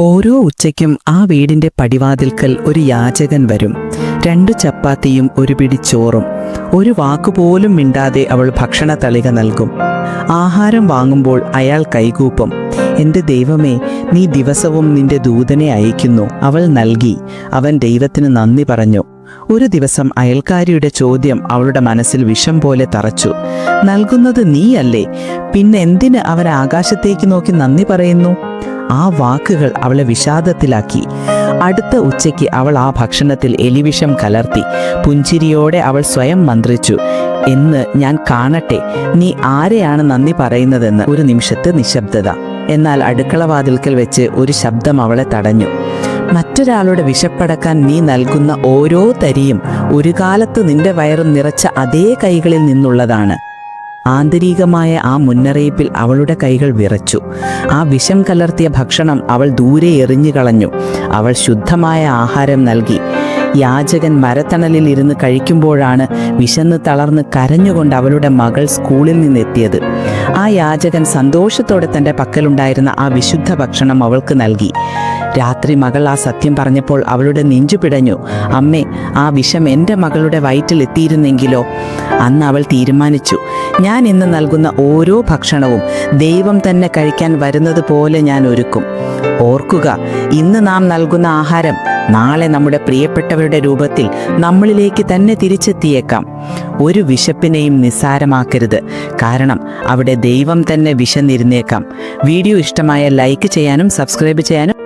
ഓരോ ഉച്ചയ്ക്കും ആ വീടിന്റെ പടിവാതിൽക്കൽ ഒരു യാചകൻ വരും. രണ്ടു ചപ്പാത്തിയും ഒരു പിടി ചോറും. ഒരു വാക്കുപോലും മിണ്ടാതെ അവൾ ഭക്ഷണ തളിക നൽകും. ആഹാരം വാങ്ങുമ്പോൾ അയാൾ കൈകൂപ്പും. എന്റെ ദൈവമേ നീ ദിവസവും നിന്റെ ദൂതനെ അയക്കുന്നു. അവൾ നൽകി. അവൻ ദൈവത്തിന് നന്ദി പറഞ്ഞു. ഒരു ദിവസം അയൽക്കാരിയുടെ ചോദ്യം അവളുടെ മനസ്സിൽ വിഷം പോലെ തറച്ചു. നൽകുന്നത് നീയല്ലേ? പിന്നെന്തിന് അവൻ ആകാശത്തേക്ക് നോക്കി നന്ദി പറയുന്നു? ആ വാക്കുകൾ അവളെ വിഷാദത്തിലാക്കി. അടുത്ത ഉച്ചയ്ക്ക് അവൾ ആ ഭക്ഷണത്തിൽ എലിവിഷം കലർത്തി. പുഞ്ചിരിയോടെ അവൾ സ്വയം മന്ത്രിച്ചു എന്ന് ഞാൻ കാണട്ടെ നീ ആരെയാണ് നന്ദി പറയുന്നതെന്ന്? ഒരു നിമിഷത്തെ നിശബ്ദത. എന്നാൽ അടുക്കളവാതിൽക്കൽ വെച്ച് ഒരു ശബ്ദം അവളെ തടഞ്ഞു. മറ്റൊരാളുടെ വിശപ്പടക്കാൻ നീ നൽകുന്ന ഓരോ തരിയും ഒരു കാലത്ത് നിന്റെ വയറും നിറച്ച അതേ കൈകളിൽ നിന്നുള്ളതാണ്. ആന്തരികമായ ആ മുന്നറിയിപ്പിൽ അവളുടെ കൈകൾ വിറച്ചു. ആ വിഷം കലർത്തിയ ഭക്ഷണം അവൾ ദൂരെ എറിഞ്ഞു കളഞ്ഞു. അവൾ ശുദ്ധമായ ആഹാരം നൽകി. യാചകൻ മരത്തണലിൽ ഇരുന്ന് കഴിക്കുമ്പോഴാണ് വിശന്ന് തളർന്ന് കരഞ്ഞുകൊണ്ട് അവളുടെ മകൾ സ്കൂളിൽ നിന്നെത്തിയത്. ആ യാചകൻ സന്തോഷത്തോടെ തന്റെ പക്കലുണ്ടായിരുന്ന ആ വിശുദ്ധ ഭക്ഷണം അവൾക്ക് നൽകി. രാത്രി മകൾ ആ സത്യം പറഞ്ഞപ്പോൾ അവളുടെ നെഞ്ചു പിടഞ്ഞു. അമ്മേ ആ വിഷം എന്റെ മകളുടെ വയറ്റിൽ എത്തിയിരുന്നെങ്കിലോ? അന്ന് അവൾ തീരുമാനിച്ചു. ഞാൻ ഇന്ന് നൽകുന്ന ഓരോ ഭക്ഷണവും ദൈവം തന്നെ കഴിക്കാൻ വരുന്നത് പോലെ ഞാൻ ഒരുക്കും. ഓർക്കുക ഇന്ന് നാം നൽകുന്ന ആഹാരം നാളെ നമ്മുടെ പ്രിയപ്പെട്ടവരുടെ രൂപത്തിൽ നമ്മളിലേക്ക് തന്നെ തിരിച്ചെത്തിയേക്കാം. ഒരു വിശപ്പിനെയും നിസ്സാരമാക്കരുത്. കാരണം അവിടെ ദൈവം തന്നെ വിശന്നിരുന്നേക്കാം. വീഡിയോ ഇഷ്ടമായ ലൈക്ക് ചെയ്യാനും സബ്സ്ക്രൈബ് ചെയ്യാനും